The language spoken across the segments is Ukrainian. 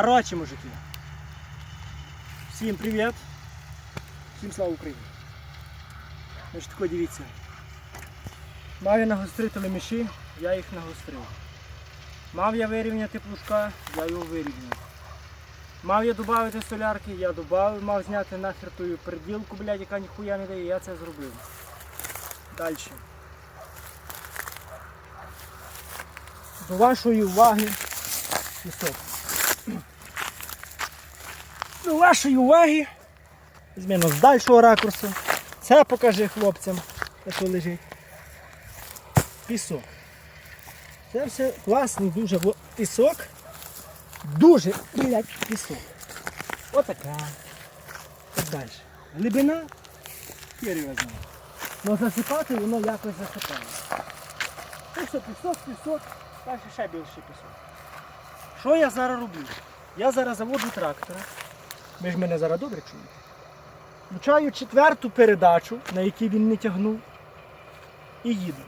Коротше, мужики. Всім привіт. Всім слава Україні. Значить, тако дивіться. Мав я нагострити леміші, я їх нагострив. Мав я вирівняти плужка, я його вирівняв. Мав я додати солярки, я додав, мав зняти нахер тую приділку, блядь, яка ніхуя не дає, я це зробив. Далі. До вашої уваги пісок. До вашої уваги. Візьмемо з дальшого ракурсу. Це покажи хлопцям, що лежить. Пісок. Це все класний дуже пісок. Дуже, блядь, пісок. Отака. Так далі. Глибина, його знає. Но засипати воно якось засипає. Це все пісок, пісок, далі ще більше пісок. Що я зараз роблю? Я зараз заводжу трактора. Ви ж мене зараз добре чуєте. Включаю четверту передачу, на якій він не тягнув, і їду.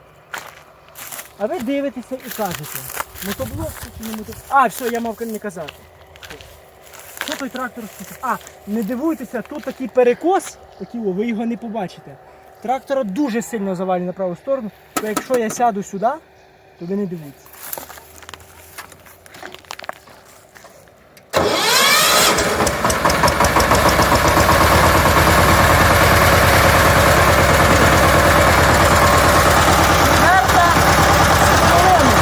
А ви дивитеся і кажете, мотоблок чи не мотоблок. А, все, я мав не казати. Що той трактор спустив? А, не дивуйтеся, тут такий перекос, такий, о, ви його не побачите. Трактора дуже сильно завалює на праву сторону, то якщо я сяду сюди, то ви не дивуйтеся. Четверта колона.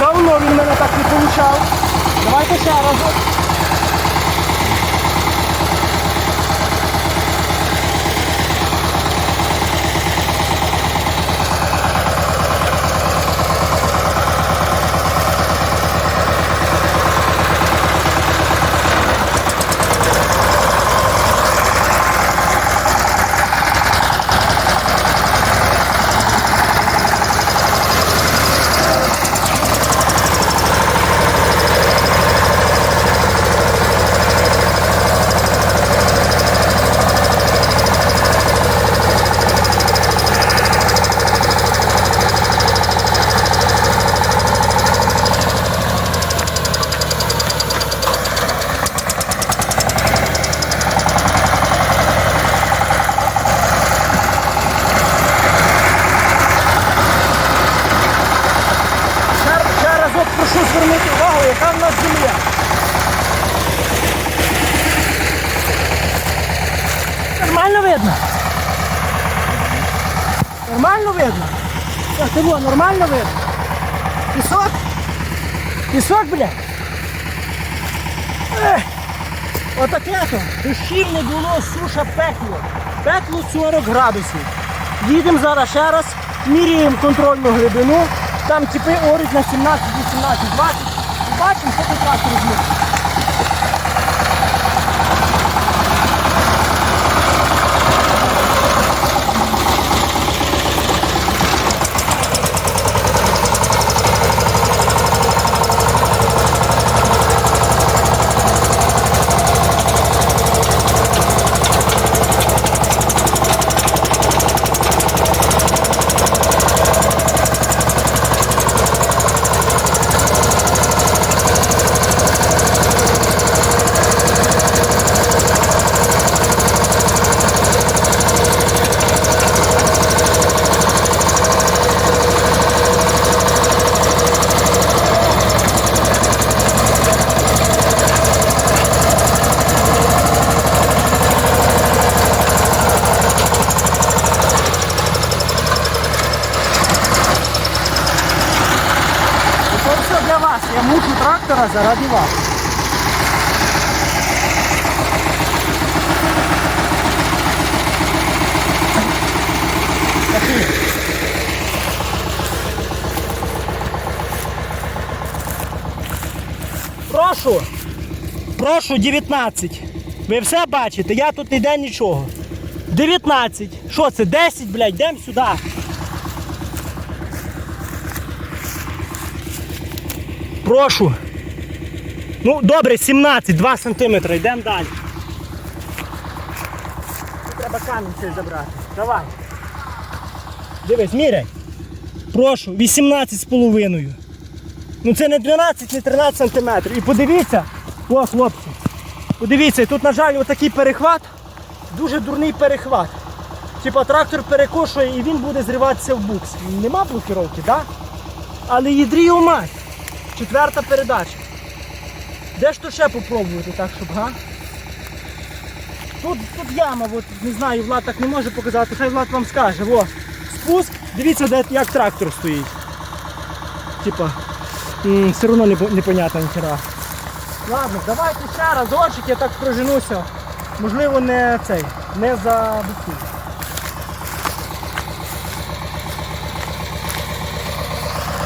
Давно він не. Давайте ще разок. Ще, ще разок прошу звернути увагу, яка в нас земля. Нормально видно? Нормально видно? Так, ти во, нормально видно? Пісок? Пісок, бля? Ех, Отаке то. Дощів було, суша пекло. Пекло 40 градусів. Їдемо зараз ще раз, міряємо контрольну глибину. Там типи орють на 17, 18, 20. Бачимо, що тут трактор зможе. Заради вас. Прошу. Прошу, 19. Ви все бачите, я тут ніде нічого. 19. Що це? 10, блядь, йдемо сюди. Прошу. Ну, добре, 17, 2 сантиметри, йдемо далі. Треба камінь цей забрати. Давай. Дивись, міряй. Прошу, 18 з половиною. Ну це не 12, не 13 сантиметрів. І подивіться, о, хлопці, подивіться, тут, на жаль, отакий перехват, дуже дурний перехват. Типа трактор перекошує і він буде зриватися в букс. Нема блокіровки, так? Да? Але їдрію мать. Четверта передача. Де ж то ще попробувати так, щоб, га? Тут, тут яма, от, не знаю, Влад так не може показати, хай Влад вам скаже. О, спуск, дивіться, де, як трактор стоїть. Типа, м, все одно не, по- непонятно ніхера. Ладно, давайте ще разочок, я так проженуся. Можливо, не цей, не за бутку.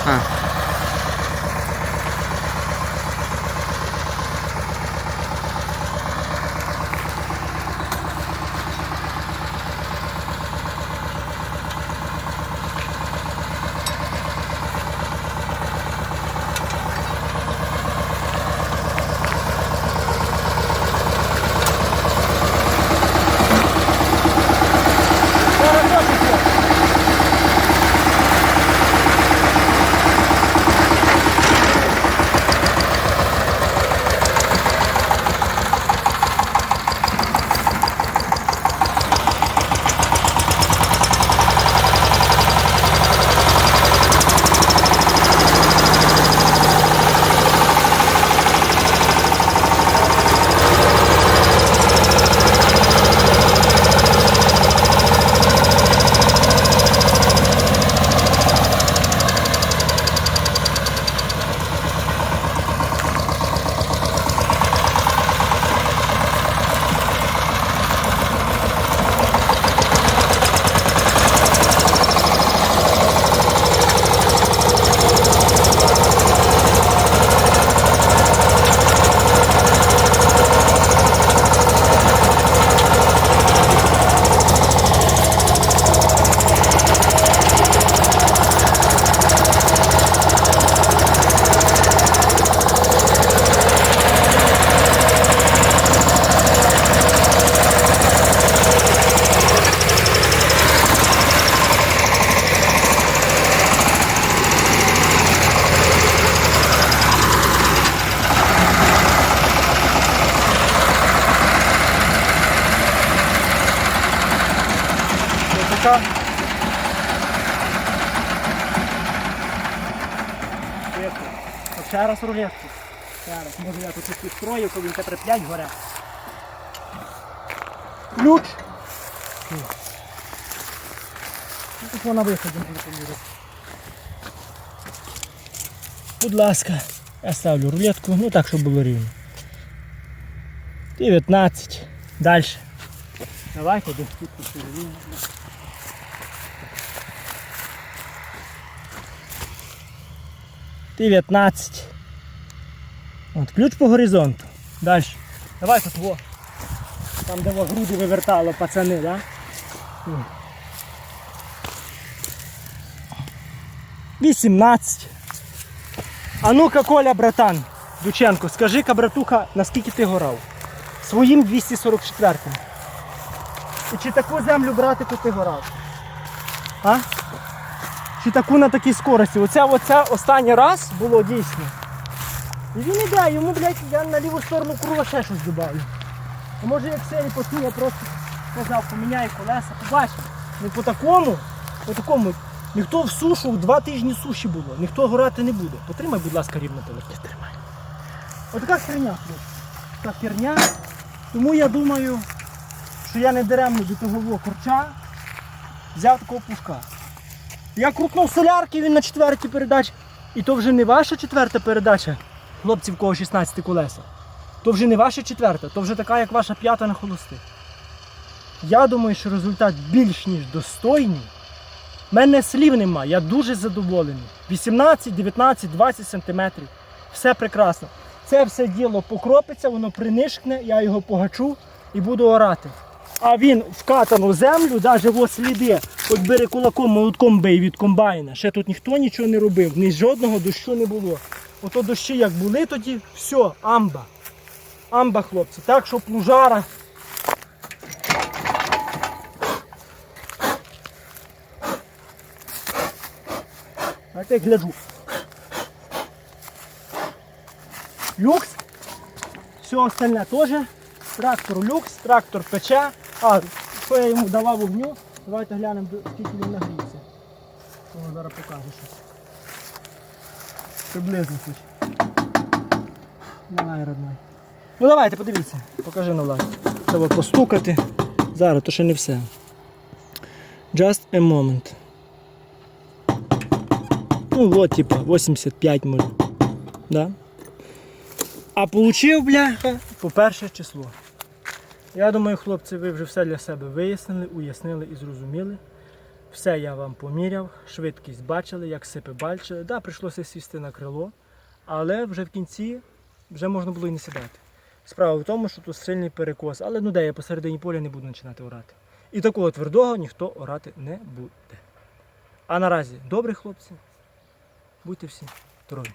Ще Курочка. Ще раз рулетку. Ще раз. Може я тут підстрою, коли тепер приплять горе. Ключ. Тут вона виходить, буде поміряти. Будь ласка, я ставлю рулетку, ну так, щоб було рівно. 19. Далі. Давай ходи, тут рівно. 19. От, Ключ по горизонту. Далі. Давай тут во. Там де во груди вивертало пацани, да? Вісімнадцять. А ну-ка, Коля, братан, Дученко, скажи-ка, братуха, наскільки ти горав? Своїм 244-м. І Чи таку землю, брати, братику, ти горав? А? Чи таку на такій скорості? Оце, оце останній раз було дійсно. І він іде, йому, блядь, я на ліву сторону круга ще щось додаю. А може як сирі посні, я просто сказав, поміняю колеса, побачимо. Ну по такому, по такому, ніхто в сушу, два тижні суші було, ніхто горати не буде. Потримай, будь ласка, рівно телефон. Тримай. Отака херня, хлопці. Така херня. Тому я думаю, що я не даремно до того корча взяв такого пушка. Я крутнув солярки, він на четвертій передачі. І то вже не ваша четверта передача, хлопці, в кого 16 колеса, то вже не ваша четверта, то вже така, як ваша п'ята на холостих. Я думаю, що результат більш ніж достойний. Мене слів нема, я дуже задоволений. 18, 19, 20 сантиметрів. Все прекрасно. Це все діло покропиться, воно принишкне, я його погачу і буду орати. А він вкатану землю, навіть ось сліди, хоч бери кулаком, молотком бий від комбайна. Ще тут ніхто нічого не робив, ні жодного дощу не було. Ото дощі як були тоді, все, амба. Амба, хлопці. Так, що плужара. А так гляджу. Люкс. Все остальне теж. Трактор люкс, трактор пече. А, що я йому давав вогню? Давайте глянемо, скільки він нагрівся. О, зараз покажу щось. Приблизно хоч. Давай, родной. Ну давайте, подивіться, покажи на власне. Треба постукати. Зараз, то ще не все. Just a moment. Ну от, типа, 85 може. Да? А получив, бляха, по перше число. Я думаю, хлопці, ви вже все для себе вияснили, уяснили і зрозуміли. Все я вам поміряв, швидкість бачили, як сипи бачили. Да, прийшлося сісти на крило, але вже в кінці вже можна було і не сідати. Справа в тому, що тут сильний перекос, але ну де я посередині поля не буду починати орати. І такого твердого ніхто орати не буде. А наразі добрі хлопці, будьте всі здорові.